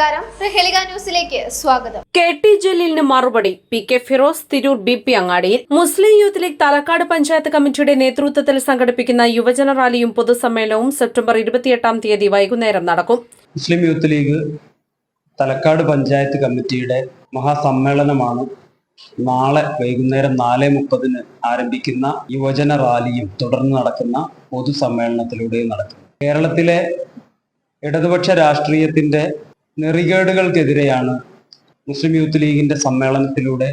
നമസ്കാരം. പ്രഹേളിക ന്യൂസിലേക്ക് സ്വാഗതം. കെ ടി ജലീലിന് മറുപടി. P K Firoz Tirur B P അങ്ങാടിയിൽ Muslim Youth League Thalakkad panchayat കമ്മിറ്റിയുടെ നേതൃത്വത്തിൽ സംഘടിപ്പിക്കുന്ന യുവജന റാലിയും പൊതുസമ്മേളനവും സെപ്റ്റംബർ ഇരുപത്തിയെട്ടാം തീയതി വൈകുന്നേരം നടക്കും. Muslim Youth League Thalakkad panchayat കമ്മിറ്റിയുടെ മഹാസമ്മേളനമാണ് നാളെ വൈകുന്നേരം നാല് മുപ്പതിന് ആരംഭിക്കുന്ന യുവജന റാലിയും തുടർന്ന് നടക്കുന്ന പൊതുസമ്മേളനത്തിലൂടെയും നടക്കും. കേരളത്തിലെ ഇടതുപക്ഷ രാഷ്ട്രീയത്തിന്റെ നെറികേടുകൾക്കെതിരെയാണ് മുസ്ലിം യൂത്ത് ലീഗിന്റെ സമ്മേളനത്തിലൂടെ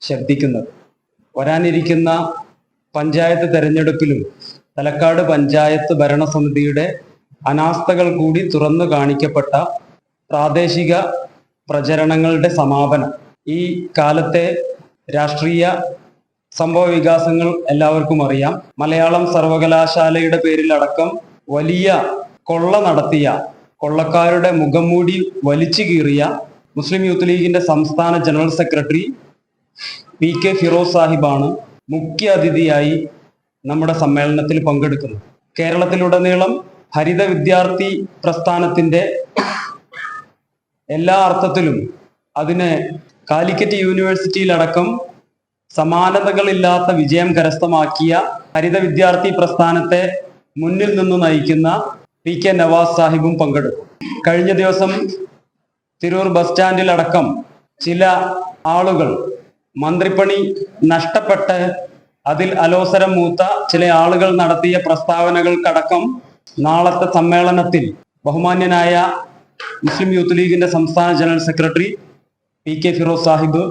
ശബ്ദിക്കുന്നത്. വരാനിരിക്കുന്ന പഞ്ചായത്ത് തെരഞ്ഞെടുപ്പിലും തലക്കാട് പഞ്ചായത്ത് ഭരണസമിതിയുടെ അനാസ്ഥകൾ കൂടി തുറന്നു കാണിക്കപ്പെട്ട പ്രാദേശിക പ്രചരണങ്ങളുടെ സമാപനം. ഈ കാലത്തെ രാഷ്ട്രീയ സംഭവ വികാസങ്ങൾ എല്ലാവർക്കും അറിയാം. മലയാളം സർവകലാശാലയുടെ പേരിലടക്കം വലിയ കൊള്ള നടത്തിയ കൊള്ളക്കാരുടെ മുഖംമൂടി വലിച്ചു കീറിയ മുസ്ലിം യൂത്ത് ലീഗിന്റെ സംസ്ഥാന general secretary P K Firoz സാഹിബാണ് മുഖ്യ അതിഥിയായി നമ്മുടെ സമ്മേളനത്തിൽ പങ്കെടുക്കുന്നത്. കേരളത്തിലുടനീളം ഹരിത വിദ്യാർത്ഥി പ്രസ്ഥാനത്തിന്റെ എല്ലാ അർത്ഥത്തിലും അതിന് കാലിക്കറ്റ് യൂണിവേഴ്സിറ്റിയിലടക്കം സമാനതകളില്ലാത്ത വിജയം കരസ്ഥമാക്കിയ ഹരിത വിദ്യാർത്ഥി പ്രസ്ഥാനത്തെ മുന്നിൽ നിന്ന് നയിക്കുന്ന പി കെ നവാസ് സാഹിബും പങ്കെടുക്കും. കഴിഞ്ഞ ദിവസം തിരൂർ ബസ് സ്റ്റാൻഡിലടക്കം ചില ആളുകൾ മന്ത്രിപ്പണി നഷ്ടപ്പെട്ട് അതിൽ അലോസരം മൂത്ത ചില ആളുകൾ നടത്തിയ പ്രസ്താവനകൾക്കടക്കം നാളത്തെ സമ്മേളനത്തിൽ ബഹുമാന്യനായ മുസ്ലിം യൂത്ത് ലീഗിന്റെ സംസ്ഥാന general secretary P K Firoz Sahib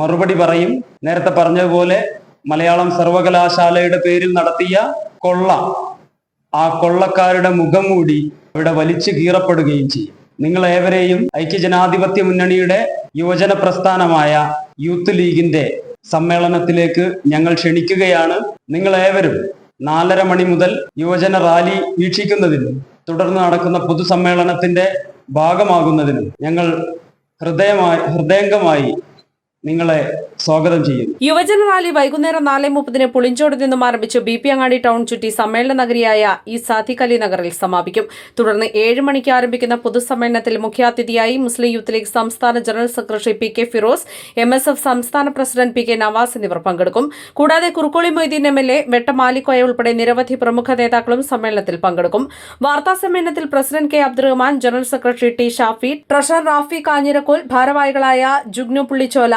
മറുപടി പറയും. നേരത്തെ പറഞ്ഞതുപോലെ മലയാളം സർവകലാശാലയുടെ പേരിൽ നടത്തിയ കൊള്ള ആ കൊള്ളക്കാരുടെ മുഖം മൂടി ഇവിടെ വലിച്ചു കീറപ്പെടുകയും ചെയ്യും. നിങ്ങൾ ഏവരെയും ഐക്യജനാധിപത്യ മുന്നണിയുടെ യുവജന പ്രസ്ഥാനമായ യൂത്ത് ലീഗിന്റെ സമ്മേളനത്തിലേക്ക് ഞങ്ങൾ ക്ഷണിക്കുകയാണ്. നിങ്ങൾ ഏവരും നാലര മണി മുതൽ യുവജന റാലി വീക്ഷിക്കുന്നതിനും തുടർന്ന് നടക്കുന്ന പൊതുസമ്മേളനത്തിന്റെ ഭാഗമാകുന്നതിനും ഞങ്ങൾ ഹൃദയമായി ഹൃദയംഗമായി നിങ്ങളെ സ്വാഗതം ചെയ്യുന്നു. യുവജന റാലി വൈകുന്നേരം നാല് മുപ്പതിന് പുളിഞ്ചോട് നിന്നും ആരംഭിച്ച് ബി പി അങ്ങാടി ടൗൺ ചുറ്റി സമ്മേളന നഗരിയായ ഈ അലി നഗറിൽ സമാപിക്കും. തുടർന്ന് ഏഴ് മണിക്ക് ആരംഭിക്കുന്ന പൊതുസമ്മേളനത്തിൽ മുഖ്യാതിഥിയായി മുസ്ലിം യൂത്ത് ലീഗ് സംസ്ഥാന general secretary P K Firoz M S F സംസ്ഥാന പ്രസിഡന്റ് പി കെ നവാസ് എന്നിവർ പങ്കെടുക്കും. കൂടാതെ Kurukkoli Moideen M L A Vettamalikoya ഉൾപ്പെടെ നിരവധി പ്രമുഖ നേതാക്കളും സമ്മേളനത്തിൽ പങ്കെടുക്കും. വാർത്താ സമ്മേളനത്തിൽ president K Abdurahman general secretary T Shafi treasurer Rafi Kanhirakkol ഭാരവാഹികളായ ജുഗ്നു പുള്ളിച്ചോല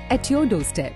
at your doorstep.